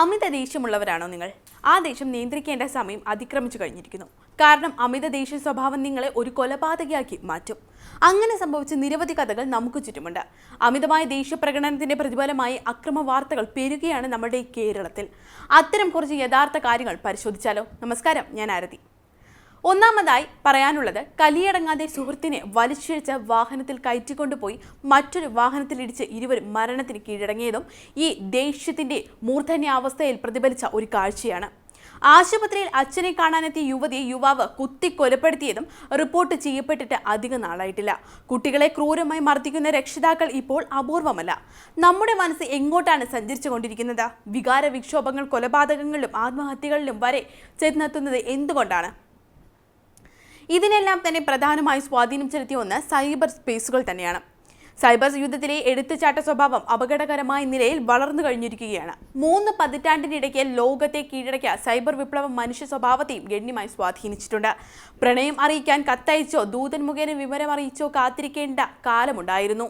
അമിത ദേഷ്യമുള്ളവരാണോ നിങ്ങൾ? ആ ദേഷ്യം നിയന്ത്രിക്കേണ്ട സമയം അതിക്രമിച്ചു കഴിഞ്ഞിരിക്കുന്നു. കാരണം അമിത ദേഷ്യ സ്വഭാവം നിങ്ങളെ ഒരു കൊലപാതകയാക്കി മാറ്റും. അങ്ങനെ സംഭവിച്ച നിരവധി കഥകൾ നമുക്ക് ചുറ്റുമുണ്ട്. അമിതമായ ദേഷ്യപ്രകടനത്തിന്റെ പ്രതിഫലമായി അക്രമ വാർത്തകൾ പെരുകയാണ് നമ്മുടെ കേരളത്തിൽ. അത്തരം കുറച്ച് യഥാർത്ഥ കാര്യങ്ങൾ പരിശോധിച്ചാലോ? നമസ്കാരം ഞാൻ ആരതി. ഒന്നാമതായി പറയാനുള്ളത് കലിയടങ്ങാതെ സുഹൃത്തിനെ വലിച്ചിഴച്ച് വാഹനത്തിൽ കയറ്റിക്കൊണ്ടുപോയി മറ്റൊരു വാഹനത്തിലിടിച്ച് ഇരുവരും മരണത്തിന് കീഴടങ്ങിയതും ഈ ദേഷ്യത്തിന്റെ മൂർധന്യാവസ്ഥയിൽ പ്രതിഫലിച്ച ഒരു കാഴ്ചയാണ്. ആശുപത്രിയിൽ അച്ഛനെ കാണാനെത്തിയ യുവതിയെ യുവാവ് കുത്തി കൊലപ്പെടുത്തിയതും റിപ്പോർട്ട് ചെയ്യപ്പെട്ടിട്ട് അധിക നാളായിട്ടില്ല. കുട്ടികളെ ക്രൂരമായി മർദ്ദിക്കുന്ന രക്ഷിതാക്കൾ ഇപ്പോൾ അപൂർവമല്ല. നമ്മുടെ മനസ്സ് എങ്ങോട്ടാണ് സഞ്ചരിച്ചു കൊണ്ടിരിക്കുന്നത് വികാര വിക്ഷോഭങ്ങൾ കൊലപാതകങ്ങളിലും ആത്മഹത്യകളിലും വരെ ചെന്നെത്തുന്നത് എന്തുകൊണ്ടാണ്? ഇതിനെല്ലാം തന്നെ പ്രധാനമായി സ്വാധീനം ചെലുത്തിയ ഒന്ന് സൈബർ സ്പേസുകൾ തന്നെയാണ്. സൈബർ യുദ്ധത്തിലെ എടുത്തുചാട്ട സ്വഭാവം അപകടകരമായ നിലയിൽ വളർന്നു കഴിഞ്ഞിരിക്കുകയാണ്. മൂന്ന് പതിറ്റാണ്ടിനിടയ്ക്ക് ലോകത്തെ കീഴടക്കിയ സൈബർ വിപ്ലവം മനുഷ്യ സ്വഭാവത്തെയും ഗണ്യമായി സ്വാധീനിച്ചിട്ടുണ്ട്. പ്രണയം അറിയിക്കാൻ കത്തയച്ചോ ദൂതൻ മുഖേന വിവരം അറിയിച്ചോ കാത്തിരിക്കേണ്ട കാലമുണ്ടായിരുന്നു.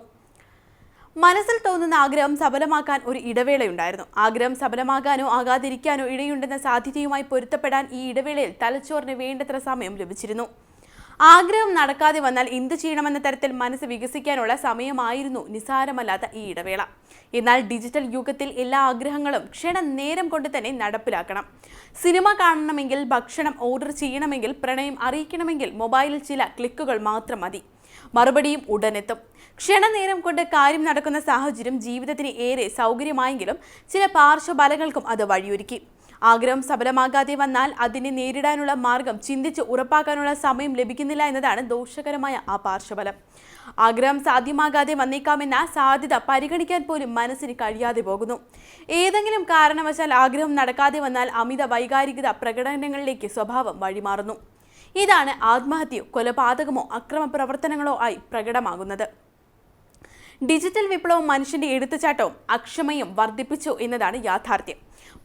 മനസ്സിൽ തോന്നുന്ന ആഗ്രഹം സഫലമാക്കാൻ ഒരു ഇടവേളയുണ്ടായിരുന്നു. ആഗ്രഹം സഫലമാകാനോ ആകാതിരിക്കാനോ ഇടയുണ്ടെന്ന സാധ്യതയുമായി പൊരുത്തപ്പെടാൻ ഈ ഇടവേളയിൽ തലച്ചോറിന് വേണ്ടത്ര സമയം ലഭിച്ചിരുന്നു. ആഗ്രഹം നടക്കാതെ വന്നാൽ എന്ത് ചെയ്യണമെന്ന തരത്തിൽ മനസ്സ് വികസിക്കാനുള്ള സമയമായിരുന്നു നിസാരമല്ലാത്ത ഈ ഇടവേള. എന്നാൽ ഡിജിറ്റൽ യുഗത്തിൽ എല്ലാ ആഗ്രഹങ്ങളും ക്ഷണ നേരം കൊണ്ട് തന്നെ നടപ്പിലാക്കണം. സിനിമ കാണണമെങ്കിൽ ഭക്ഷണം ഓർഡർ ചെയ്യണമെങ്കിൽ പ്രണയം അറിയിക്കണമെങ്കിൽ മൊബൈലിൽ ചില ക്ലിക്കുകൾ മാത്രം മതി. മറുപടിയും ഉടനെത്തും. ക്ഷണനേരം കൊണ്ട് കാര്യം നടക്കുന്ന സാഹചര്യം ജീവിതത്തിന് ഏറെ സൗകര്യമായെങ്കിലും ചില പാർശ്വബലങ്ങൾക്കും അത് വഴിയൊരുക്കി. ആഗ്രഹം സഫലമാകാതെ വന്നാൽ അതിനെ നേരിടാനുള്ള മാർഗം ചിന്തിച്ച് ഉറപ്പാക്കാനുള്ള സമയം ലഭിക്കുന്നില്ല എന്നതാണ് ദോഷകരമായ ആ പാർശ്വഫലം. ആഗ്രഹം സാധ്യമാകാതെ വന്നേക്കാമെന്ന സാധ്യത പരിഗണിക്കാൻ പോലും മനസ്സിന് കഴിയാതെ പോകുന്നു. ഏതെങ്കിലും കാരണവശാൽ ആഗ്രഹം നടക്കാതെ വന്നാൽ അമിത വൈകാരികത പ്രകടനങ്ങളിലേക്ക് സ്വഭാവം വഴിമാറുന്നു. ഇതാണ് ആത്മഹത്യയോ കൊലപാതകമോ അക്രമ പ്രവർത്തനങ്ങളോ ആയി പ്രകടമാകുന്നത്. ഡിജിറ്റൽ വിപ്ലവം മനുഷ്യന്റെ എടുത്തുചാട്ടവും അക്ഷമയും വർദ്ധിപ്പിച്ചു എന്നതാണ് യാഥാർത്ഥ്യം.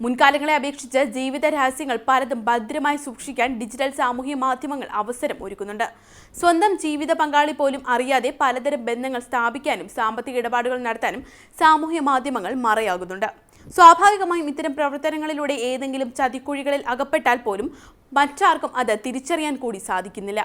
മുൻകാലങ്ങളെ അപേക്ഷിച്ച് ജീവിത രഹസ്യങ്ങൾ പലതും ഭദ്രമായി സൂക്ഷിക്കാൻ ഡിജിറ്റൽ സാമൂഹ്യ മാധ്യമങ്ങൾ അവസരം ഒരുക്കുന്നുണ്ട്. സ്വന്തം ജീവിത പങ്കാളി പോലും അറിയാതെ പലതരം ബന്ധങ്ങൾ സ്ഥാപിക്കാനും സാമ്പത്തിക ഇടപാടുകൾ നടത്താനും സാമൂഹ്യ മാധ്യമങ്ങൾ മറയാകുന്നുണ്ട്. സ്വാഭാവികമായും ഇത്തരം പ്രവർത്തനങ്ങളിലൂടെ ഏതെങ്കിലും ചതിക്കുഴികളിൽ അകപ്പെട്ടാൽ പോലും മറ്റാർക്കും അത് തിരിച്ചറിയാൻ കൂടി സാധിക്കുന്നില്ല.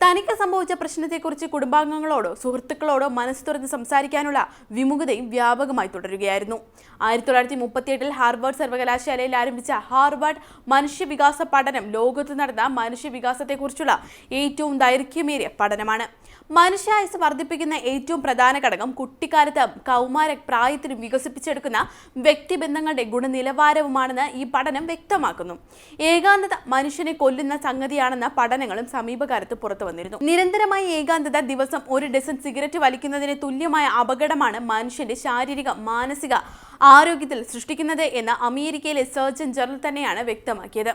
തനിക്ക് സംഭവിച്ച പ്രശ്നത്തെക്കുറിച്ച് കുടുംബാംഗങ്ങളോടോ സുഹൃത്തുക്കളോടോ മനസ്സ് തുറന്ന് സംസാരിക്കാനുള്ള വിമുഖതയും വ്യാപകമായി തുടരുകയായിരുന്നു. ആയിരത്തി തൊള്ളായിരത്തി മുപ്പത്തിയെട്ടിൽ ഹാർവാർഡ് സർവകലാശാലയിൽ ആരംഭിച്ച ഹാർവാർഡ് മനുഷ്യവികാസ പഠനം ലോകത്ത് നടന്ന മനുഷ്യവികാസത്തെക്കുറിച്ചുള്ള ഏറ്റവും ദൈർഘ്യമേറിയ പഠനമാണ്. മനുഷ്യായുസ് വർദ്ധിപ്പിക്കുന്ന ഏറ്റവും പ്രധാന ഘടകം കുട്ടിക്കാലത്ത് കൗമാര പ്രായത്തിനും വികസിപ്പിച്ചെടുക്കുന്ന വ്യക്തിബന്ധങ്ങളുടെ ഗുണനിലവാരവുമാണെന്ന് ഈ പഠനം വ്യക്തമാക്കുന്നു. ഏകാന്തത മനുഷ്യനെ കൊല്ലുന്ന സംഗതിയാണെന്ന പഠനങ്ങളും സമീപകാലത്ത് പുറത്തു വന്നിരുന്നു. നിരന്തരമായ ഏകാന്തത ദിവസം ഒരു ഡസൻ സിഗരറ്റ് വലിക്കുന്നതിന് തുല്യമായ അപകടമാണ് മനുഷ്യന്റെ ശാരീരിക മാനസിക ആരോഗ്യത്തിൽ സൃഷ്ടിക്കുന്നത് എന്ന് അമേരിക്കയിലെ സർജൻ ജനറൽ തന്നെയാണ് വ്യക്തമാക്കിയത്.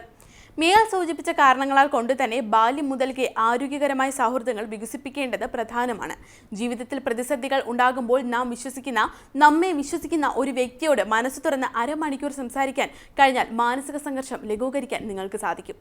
മേൽ സൂചിപ്പിച്ച കാരണങ്ങളാൽ കൊണ്ട് തന്നെ ബാല്യം മുതൽക്കേ ആരോഗ്യകരമായ സൗഹൃദങ്ങൾ വികസിപ്പിക്കേണ്ടത് പ്രധാനമാണ്. ജീവിതത്തിൽ പ്രതിസന്ധികൾ ഉണ്ടാകുമ്പോൾ നാം വിശ്വസിക്കുന്ന നമ്മെ വിശ്വസിക്കുന്ന ഒരു വ്യക്തിയോട് മനസ്സ് തുറന്ന് അരമണിക്കൂർ സംസാരിക്കാൻ കഴിഞ്ഞാൽ മാനസിക സംഘർഷം ലഘൂകരിക്കാൻ നിങ്ങൾക്ക് സാധിക്കും.